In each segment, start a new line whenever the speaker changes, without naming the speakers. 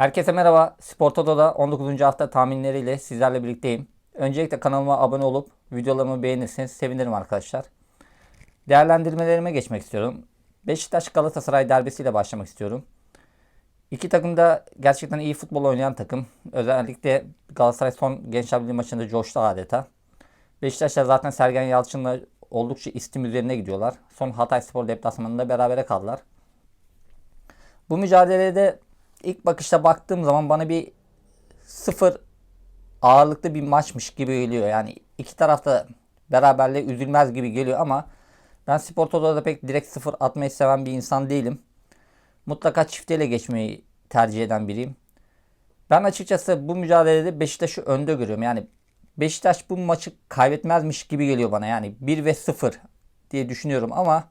Herkese merhaba. Spor Toto'da 19. hafta tahminleriyle sizlerle birlikteyim. Öncelikle kanalıma abone olup videolarımı beğenirseniz sevinirim arkadaşlar. Değerlendirmelerime geçmek istiyorum. Beşiktaş Galatasaray derbisiyle başlamak istiyorum. İki takım da gerçekten iyi futbol oynayan takım. Özellikle Galatasaray son Gençler Birliği maçında coştu adeta. Beşiktaşlar zaten Sergen Yalçın'la oldukça istim üzerine gidiyorlar. Son Hatay Spor deplasmanında berabere kaldılar. Bu mücadelede ilk bakışta baktığım zaman bana bir sıfır ağırlıklı bir maçmış gibi geliyor. Yani iki tarafta beraberliğe üzülmez gibi geliyor ama ben Spor Toto'da pek direkt sıfır atmayı seven bir insan değilim. Mutlaka çifteyle geçmeyi tercih eden biriyim. Ben açıkçası bu mücadelede Beşiktaş'ı önde görüyorum. Yani Beşiktaş bu maçı kaybetmezmiş gibi geliyor bana. Yani 1 ve 0 diye düşünüyorum ama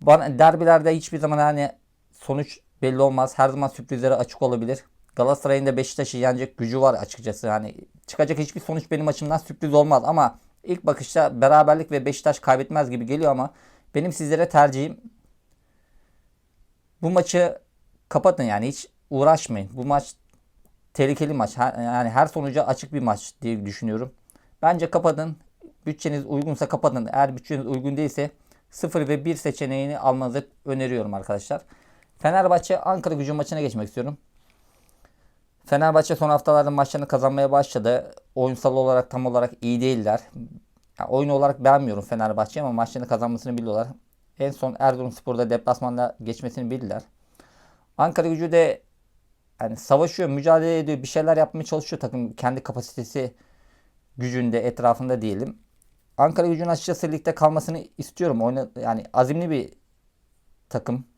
bana derbilerde hiçbir zaman yani sonuç belli olmaz. Her zaman sürprizlere açık olabilir. Galatasaray'ın da Beşiktaş'ı yenecek gücü var açıkçası. Yani çıkacak hiçbir sonuç benim açımdan sürpriz olmaz ama ilk bakışta beraberlik ve Beşiktaş kaybetmez gibi geliyor ama benim sizlere tercihim bu maçı kapatın yani hiç uğraşmayın. Bu maç tehlikeli maç. Yani her sonuca açık bir maç diye düşünüyorum. Bence kapatın. Bütçeniz uygunsa kapatın. Eğer bütçeniz uygun değilse 0 ve 1 seçeneğini almanızı öneriyorum arkadaşlar. Fenerbahçe Ankara gücü maçına geçmek istiyorum. Fenerbahçe son haftalarda maçlarını kazanmaya başladı. Oyunsal olarak tam olarak iyi değiller. Ya, oyun olarak beğenmiyorum Fenerbahçe'yi ama maçlarını kazanmasını biliyorlar. En son Erzurumspor'da deplasmanda geçmesini bildiler. Ankara gücü de yani savaşıyor, mücadele ediyor, bir şeyler yapmaya çalışıyor takım kendi kapasitesi gücünde, etrafında diyelim. Ankara gücünün açıkçası ligde kalmasını istiyorum. Oyna, yani azimli bir takım.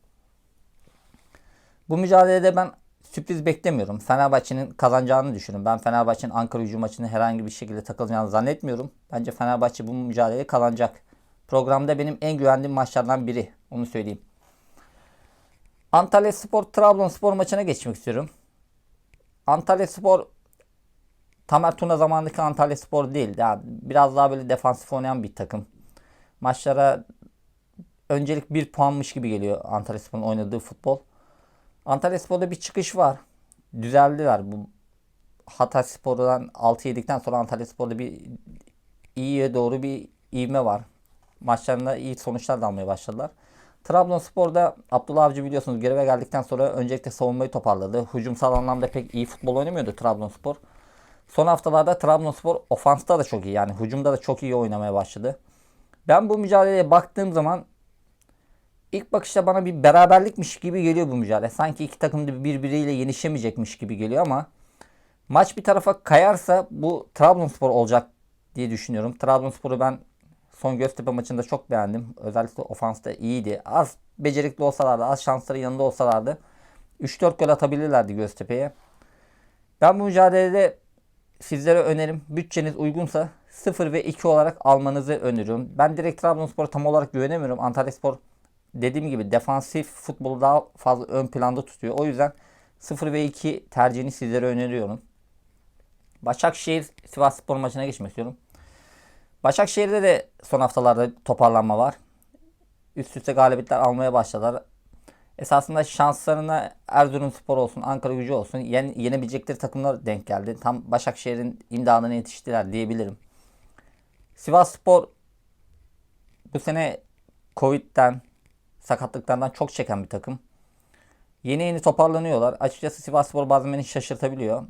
Bu mücadelede ben sürpriz beklemiyorum. Fenerbahçe'nin kazanacağını düşünüyorum. Ben Fenerbahçe'nin Ankara gücü maçını herhangi bir şekilde takılacağını zannetmiyorum. Bence Fenerbahçe bu mücadeleyi kazanacak. Programda benim en güvendiğim maçlardan biri. Onu söyleyeyim. Antalya Spor Trabzonspor maçına geçmek istiyorum. Antalya Spor Tamer Tuna zamanındaki Antalya Spor değil. Yani biraz daha böyle defansif oynayan bir takım. Maçlara öncelik bir puanmış gibi geliyor Antalya Spor'un oynadığı futbol. Antalya Spor'da bir çıkış var. Düzeldiler. Bu Hatay Spor'dan 6 yedikten sonra Antalya Spor'da bir iyiye doğru bir ivme var. Maçlarında iyi sonuçlar da almaya başladılar. Trabzonspor'da Abdullah Avcı biliyorsunuz göreve geldikten sonra öncelikle savunmayı toparladı. Hücumsal anlamda pek iyi futbol oynamıyordu Trabzonspor. Son haftalarda Trabzonspor ofansta da çok iyi yani hücumda da çok iyi oynamaya başladı. Ben bu mücadeleye baktığım zaman ilk bakışta bana bir beraberlikmiş gibi geliyor bu mücadele. Sanki iki takım da birbiriyle yenişemeyecekmiş gibi geliyor ama maç bir tarafa kayarsa bu Trabzonspor olacak diye düşünüyorum. Trabzonspor'u ben son Göztepe maçında çok beğendim. Özellikle ofansta iyiydi. Az becerikli olsalardı, az şansları yanında olsalardı 3-4 gol atabilirlerdi Göztepe'ye. Ben bu mücadelede sizlere önerim bütçeniz uygunsa 0 ve 2 olarak almanızı öneriyorum. Ben direkt Trabzonspor'a tam olarak güvenemiyorum. Antalyaspor dediğim gibi defansif futbolu daha fazla ön planda tutuyor. O yüzden 0 ve 2 tercihini sizlere öneriyorum. Başakşehir Sivas Spor maçına geçmek istiyorum. Başakşehir'de de son haftalarda toparlanma var. Üst üste galibiyetler almaya başladılar. Esasında şanslarına Erzurumspor olsun, Ankara gücü olsun yen, yenebilecekleri takımlar denk geldi. Tam Başakşehir'in imdadına yetiştiler diyebilirim. Sivas Spor bu sene Covid'den, sakatlıklardan çok çeken bir takım. Yeni yeni toparlanıyorlar. Açıkçası Sivas Spor bazen beni şaşırtabiliyor.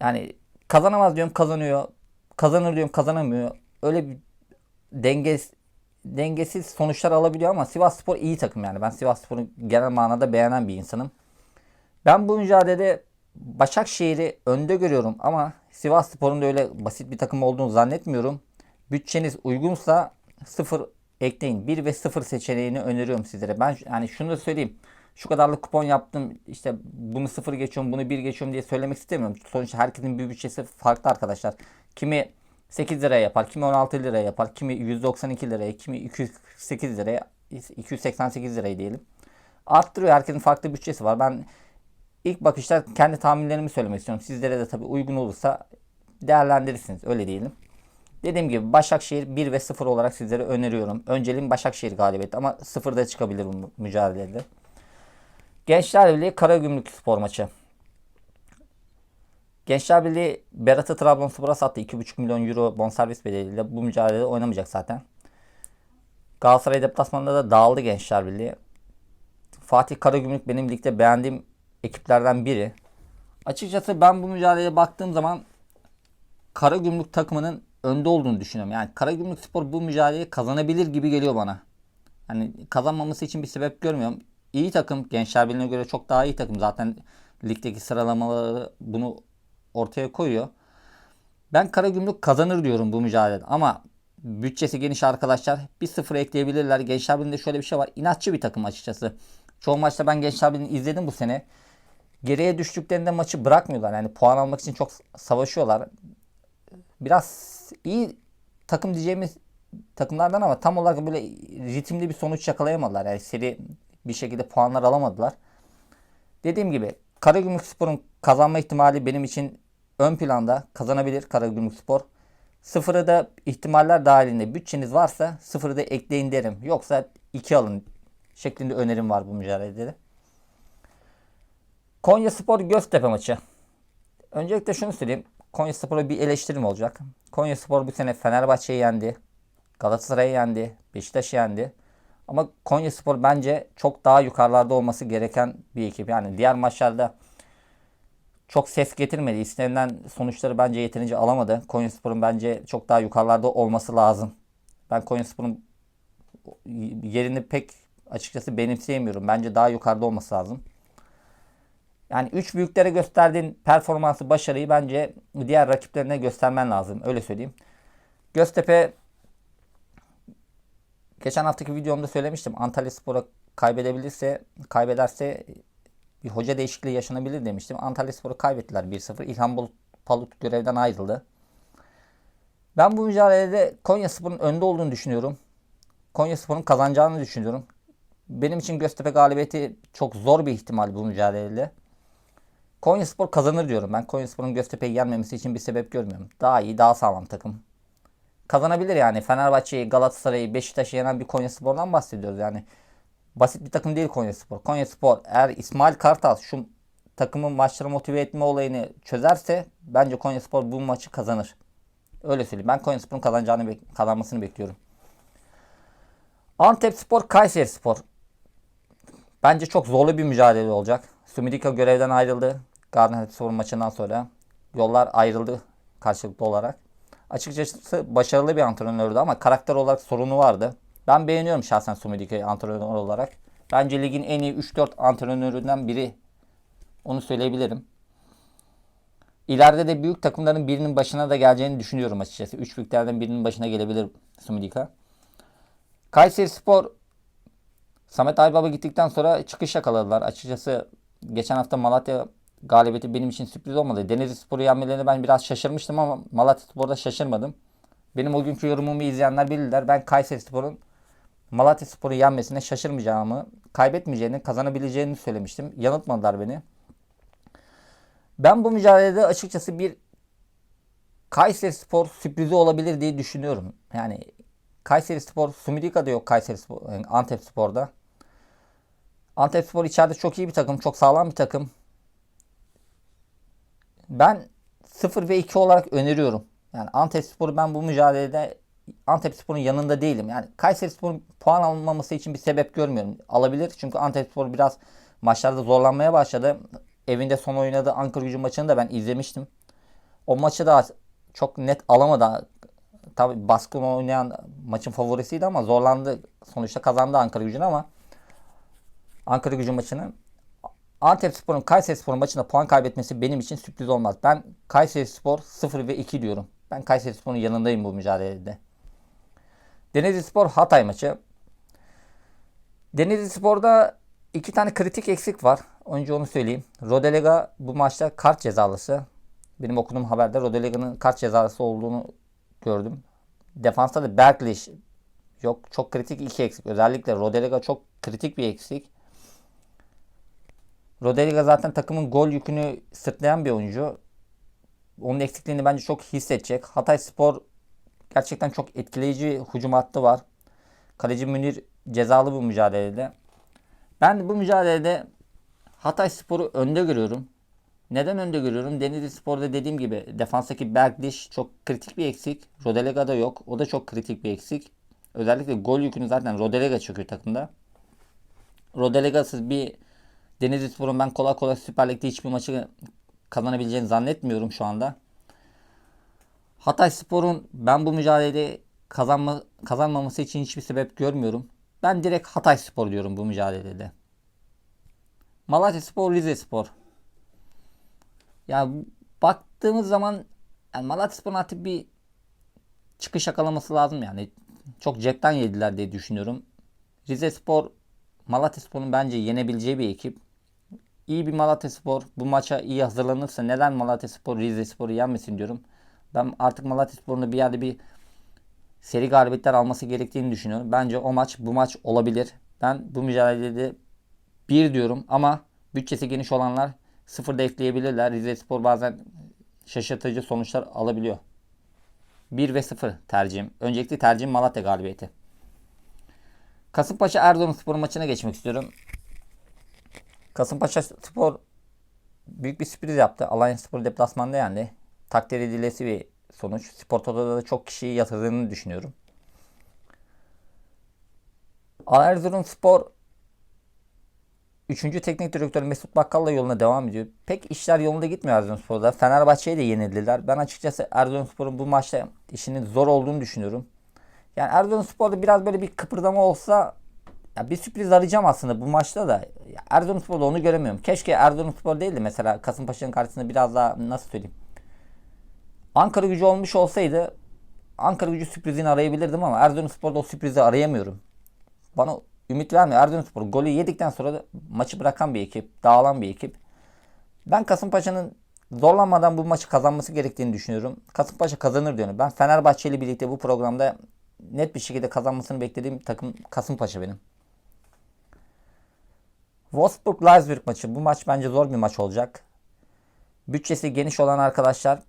Yani kazanamaz diyorum kazanıyor. Kazanır diyorum kazanamıyor. Öyle bir denge dengesiz sonuçlar alabiliyor ama Sivas Spor iyi takım yani. Ben Sivas Spor'u genel manada beğenen bir insanım. Ben bu mücadelede Başakşehir'i önde görüyorum ama Sivas Spor'un da öyle basit bir takım olduğunu zannetmiyorum. Bütçeniz uygunsa 0 ekleyin. 1 ve 0 seçeneğini öneriyorum sizlere. Ben yani şunu da söyleyeyim. Şu kadarlık kupon yaptım. işte bunu 0 geçiyorum, bunu 1 geçiyorum diye söylemek istemiyorum. Sonuçta herkesin bir bütçesi farklı arkadaşlar. Kimi 8 liraya yapar, kimi 16 liraya yapar, kimi 192 liraya, kimi 208 liraya, 288 liraya diyelim. Arttırıyor. Herkesin farklı bütçesi var. Ben ilk bakışta kendi tahminlerimi söylemek istiyorum. Sizlere de tabii uygun olursa değerlendirirsiniz. Öyle diyelim. Dediğim gibi Başakşehir 1 ve 0 olarak sizlere öneriyorum. Önceliğim Başakşehir galibiyeti ama 0'da çıkabilir bu mücadelede. Gençler Birliği Karagümrük spor maçı. Gençler Birliği Berat'ı Trabzonspor'a sattı. 2,5 milyon euro bonservis bedeliyle. Bu mücadelede oynamayacak zaten. Galatasaray deplasmanında da dağıldı Gençler Birliği. Fatih Karagümrük benim ligde beğendiğim ekiplerden biri. Açıkçası ben bu mücadeleye baktığım zaman Karagümrük takımının önde olduğunu düşünüyorum. Yani Karagümrük Spor bu mücadeleyi kazanabilir gibi geliyor bana. Hani kazanmaması için bir sebep görmüyorum. İyi takım. Gençler Birliği'ne göre çok daha iyi takım. Zaten ligdeki sıralamaları bunu ortaya koyuyor. Ben Karagümrük kazanır diyorum bu mücadelede. Ama bütçesi geniş arkadaşlar. Bir sıfır ekleyebilirler. Gençler Birliği'nde şöyle bir şey var. İnatçı bir takım açıkçası. Çoğu maçta ben Gençler Birliği'ni izledim bu sene. Geriye düştüklerinde maçı bırakmıyorlar. Yani puan almak için çok savaşıyorlar. Biraz iyi takım diyeceğimiz takımlardan ama tam olarak böyle ritimli bir sonuç yakalayamadılar. Yani seri bir şekilde puanlar alamadılar. Dediğim gibi Karagümrük Spor'un kazanma ihtimali benim için ön planda kazanabilir Karagümrük Spor. Sıfırı da ihtimaller dahilinde bütçeniz varsa sıfırı da ekleyin derim. Yoksa iki alın şeklinde önerim var bu mücadelede. Konya Spor Göztepe maçı. Öncelikle şunu söyleyeyim. Konya Spor'a bir eleştirim olacak. Konya Spor bu sene Fenerbahçe'yi yendi. Galatasaray'ı yendi. Beşiktaş'ı yendi. Ama Konya Spor bence çok daha yukarılarda olması gereken bir ekip. Yani diğer maçlarda çok ses getirmedi. İstenilen sonuçları bence yeterince alamadı. Konya Spor'un bence çok daha yukarılarda olması lazım. Ben Konya Spor'un yerini pek açıkçası benimseyemiyorum. Bence daha yukarıda olması lazım. Yani üç büyüklere gösterdiğin performansı, başarıyı bence diğer rakiplerine göstermen lazım. Öyle söyleyeyim. Göztepe geçen haftaki videomda söylemiştim. Antalya Spor'a kaybedebilirse, kaybederse bir hoca değişikliği yaşanabilir demiştim. Antalya Spor'u kaybettiler 1-0. İlhan Palut görevden ayrıldı. Ben bu mücadelede Konya Spor'un önde olduğunu düşünüyorum. Konya Spor'un kazanacağını düşünüyorum. Benim için Göztepe galibiyeti çok zor bir ihtimal bu mücadelede. Konya Spor kazanır diyorum. Ben Konya Spor'un Göztepe'yi yenmemesi için bir sebep görmüyorum. Daha iyi, daha sağlam takım. Kazanabilir yani. Fenerbahçe'yi, Galatasaray'ı, Beşiktaş'ı yenen bir Konya Spor'dan bahsediyoruz. Yani basit bir takım değil Konya Spor. Konya Spor eğer İsmail Kartal şu takımın maçları motive etme olayını çözerse bence Konya Spor bu maçı kazanır. Öyle söyleyeyim. Ben Konya Spor'un kazanacağını kazanmasını bekliyorum. Antep Spor, Kayseri Spor. Bence çok zorlu bir mücadele olacak. Sumidika görevden ayrıldı. Gaziantepspor maçından sonra. Yollar ayrıldı karşılıklı olarak. Açıkçası başarılı bir antrenördü ama karakter olarak sorunu vardı. Ben beğeniyorum şahsen Sumidika'yı antrenör olarak. Bence ligin en iyi 3-4 antrenöründen biri. Onu söyleyebilirim. İleride de büyük takımların birinin başına da geleceğini düşünüyorum açıkçası. Üç büyüklerden birinin başına gelebilir Sumidika. Kayseri Spor Samet Aybaba gittikten sonra çıkış yakaladılar. Açıkçası geçen hafta Malatya galibiyeti benim için sürpriz olmadı. Denizli Spor'u yenmelerine ben biraz şaşırmıştım ama Malatya Spor'da şaşırmadım. Benim o günkü yorumumu izleyenler bilirler. Ben Kayseri Spor'un Malatya Spor'u yenmesine şaşırmayacağımı, kaybetmeyeceğini, kazanabileceğini söylemiştim. Yanıltmadılar beni. Ben bu mücadelede açıkçası bir Kayseri Spor sürprizi olabilir diye düşünüyorum. Yani Kayseri Spor, Sumidika'da yok Kayseri Spor, yani Antep Spor'da. Antep Spor içeride çok iyi bir takım, çok sağlam bir takım. Ben 0 ve 2 olarak öneriyorum. Yani Antep Spor'u ben bu mücadelede Antep Spor'un yanında değilim. Yani Kayseri Spor'un puan almaması için bir sebep görmüyorum. Alabilir çünkü Antep Spor biraz maçlarda zorlanmaya başladı. Evinde son oynadığı Ankara gücü maçını da ben izlemiştim. O maçı da çok net alamadı. Tabi baskın oynayan maçın favorisiydi ama zorlandı. Sonuçta kazandı Ankara gücünü ama Ankara gücü maçını Antep Spor'un Kayseri Spor maçında puan kaybetmesi benim için sürpriz olmaz. Ben Kayseri Spor 0 ve 2 diyorum. Ben Kayseri Spor'un yanındayım bu mücadelede. Denizli Spor Hatay maçı. Denizli Spor'da iki tane kritik eksik var. Önce onu söyleyeyim. Rodelega bu maçta kart cezalısı. Benim okuduğum haberde Rodelega'nın kart cezalısı olduğunu gördüm. Defansta da Berkeley yok. Çok kritik iki eksik. Özellikle Rodelega çok kritik bir eksik. Rodrigo zaten takımın gol yükünü sırtlayan bir oyuncu. Onun eksikliğini bence çok hissedecek. Hatay Spor gerçekten çok etkileyici hücum hattı var. Kaleci Münir cezalı bu mücadelede. Ben bu mücadelede Hatay Spor'u önde görüyorum. Neden önde görüyorum? Denizli Spor'da dediğim gibi defanstaki Bergdiş çok kritik bir eksik. Rodelega'da yok. O da çok kritik bir eksik. Özellikle gol yükünü zaten Rodelega çöküyor takımda. Rodelega'sız bir Denizli Spor'un ben kolay kolay Süper Lig'de hiçbir maçı kazanabileceğini zannetmiyorum şu anda. Hatay Spor'un ben bu mücadeleyi kazanma, kazanmaması için hiçbir sebep görmüyorum. Ben direkt Hatay Spor diyorum bu mücadelede. Malatya Spor, Rize Spor. Ya baktığımız zaman yani Malatya Spor'un artık bir çıkış yakalaması lazım yani. Çok cepten yediler diye düşünüyorum. Rize Spor, Malatya Spor'un bence yenebileceği bir ekip. İyi bir Malatya Spor bu maça iyi hazırlanırsa neden Malatya Spor Rize Spor'u yenmesin diyorum. Ben artık Malatya Spor'un bir yerde bir seri galibiyetler alması gerektiğini düşünüyorum. Bence o maç bu maç olabilir. Ben bu mücadelede 1 diyorum ama bütçesi geniş olanlar 0 da ekleyebilirler. Rize Spor bazen şaşırtıcı sonuçlar alabiliyor. 1 ve 0 tercihim. Öncelikli tercihim Malatya galibiyeti. Kasımpaşa Erzurum Spor maçına geçmek istiyorum. Kasımpaşa Spor büyük bir sürpriz yaptı. Alanya Spor deplasmanda yendi. Takdir edilesi bir sonuç. Spor Toto'da da çok kişiyi yatırdığını düşünüyorum. Erzurum Spor 3. teknik direktör Mesut Bakkal'la yoluna devam ediyor. Pek işler yolunda gitmiyor Erzurumspor'da. Fenerbahçe'ye de yenildiler. Ben açıkçası Erzurumspor'un bu maçta işinin zor olduğunu düşünüyorum. Yani Erzurumspor'da biraz böyle bir kıpırdama olsa ya bir sürpriz arayacağım aslında bu maçta da. Erzurumspor'da onu göremiyorum. Keşke Erzurumspor değil de mesela Kasımpaşa'nın karşısında biraz daha nasıl söyleyeyim. Ankara gücü olmuş olsaydı Ankara gücü sürprizini arayabilirdim ama Erzurumspor'da o sürprizi arayamıyorum. Bana ümit vermiyor. Erzurumspor golü yedikten sonra da maçı bırakan bir ekip, dağılan bir ekip. Ben Kasımpaşa'nın zorlanmadan bu maçı kazanması gerektiğini düşünüyorum. Kasımpaşa kazanır diyorum. Ben Fenerbahçe ile birlikte bu programda net bir şekilde kazanmasını beklediğim takım Kasımpaşa benim. Wolfsburg Leipzig maçı. Bu maç bence zor bir maç olacak. Bütçesi geniş olan arkadaşlar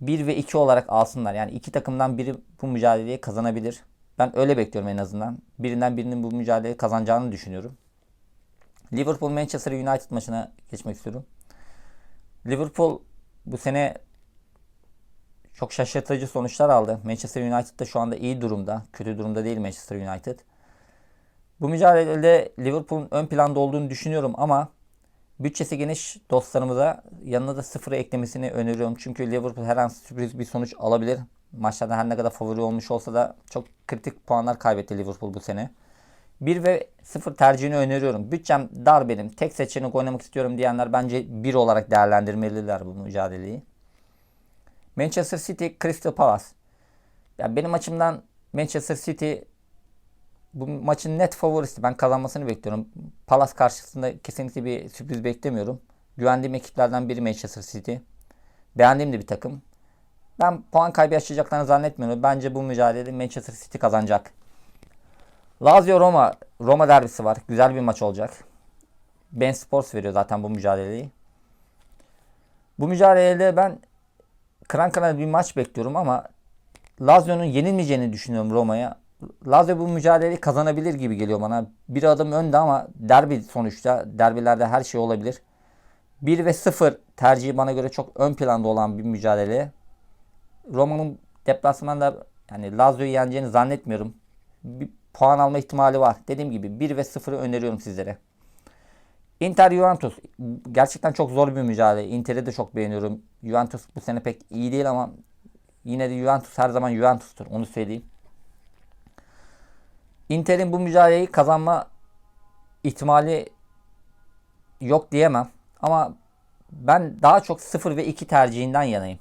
1 ve 2 olarak alsınlar. Yani iki takımdan biri bu mücadeleyi kazanabilir. Ben öyle bekliyorum en azından. Birinden birinin bu mücadeleyi kazanacağını düşünüyorum. Liverpool Manchester United maçına geçmek istiyorum. Liverpool bu sene çok şaşırtıcı sonuçlar aldı. Manchester United da şu anda iyi durumda. Kötü durumda değil Manchester United. Bu mücadelede Liverpool'un ön planda olduğunu düşünüyorum ama bütçesi geniş dostlarımıza yanına da sıfırı eklemesini öneriyorum. Çünkü Liverpool her an sürpriz bir sonuç alabilir. Maçlarda her ne kadar favori olmuş olsa da çok kritik puanlar kaybetti Liverpool bu sene. 1 ve 0 tercihini öneriyorum. Bütçem dar benim. Tek seçenek oynamak istiyorum diyenler bence 1 olarak değerlendirmeliler bu mücadeleyi. Manchester City Crystal Palace. Ya benim açımdan Manchester City bu maçın net favorisi. Ben kazanmasını bekliyorum. Palace karşısında kesinlikle bir sürpriz beklemiyorum. Güvendiğim ekiplerden biri Manchester City. Beğendiğim de bir takım. Ben puan kaybı yaşayacaklarını zannetmiyorum. Bence bu mücadelede Manchester City kazanacak. Lazio Roma. Roma derbisi var. Güzel bir maç olacak. Ben Sports veriyor zaten bu mücadeleyi. Bu mücadelede ben kıran kırana bir maç bekliyorum ama Lazio'nun yenilmeyeceğini düşünüyorum Roma'ya. Lazio bu mücadeleyi kazanabilir gibi geliyor bana. Bir adım önde ama derbi sonuçta. Derbilerde her şey olabilir. 1 ve 0 tercihi bana göre çok ön planda olan bir mücadele. Roma'nın deplasmanda yani Lazio'yu yeneceğini zannetmiyorum. Bir puan alma ihtimali var. Dediğim gibi 1 ve 0'ı öneriyorum sizlere. Inter Juventus gerçekten çok zor bir mücadele. Inter'i de çok beğeniyorum. Juventus bu sene pek iyi değil ama yine de Juventus her zaman Juventus'tur. Onu söyleyeyim. Inter'in bu mücadeleyi kazanma ihtimali yok diyemem. Ama ben daha çok 0 ve 2 tercihinden yanayım.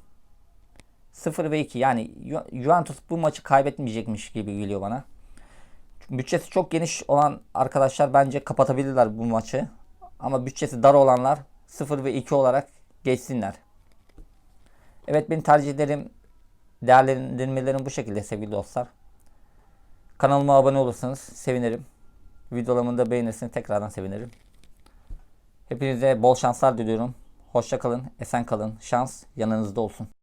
0 ve 2 yani Juventus bu maçı kaybetmeyecekmiş gibi geliyor bana. Bütçesi çok geniş olan arkadaşlar bence kapatabilirler bu maçı. Ama bütçesi dar olanlar 0 ve 2 olarak geçsinler. Evet benim tercihlerim, değerlendirmelerim bu şekilde sevgili dostlar. Kanalıma abone olursanız sevinirim. Videolarımı da beğenirseniz tekrardan sevinirim. Hepinize bol şanslar diliyorum. Hoşça kalın, esen kalın. Şans yanınızda olsun.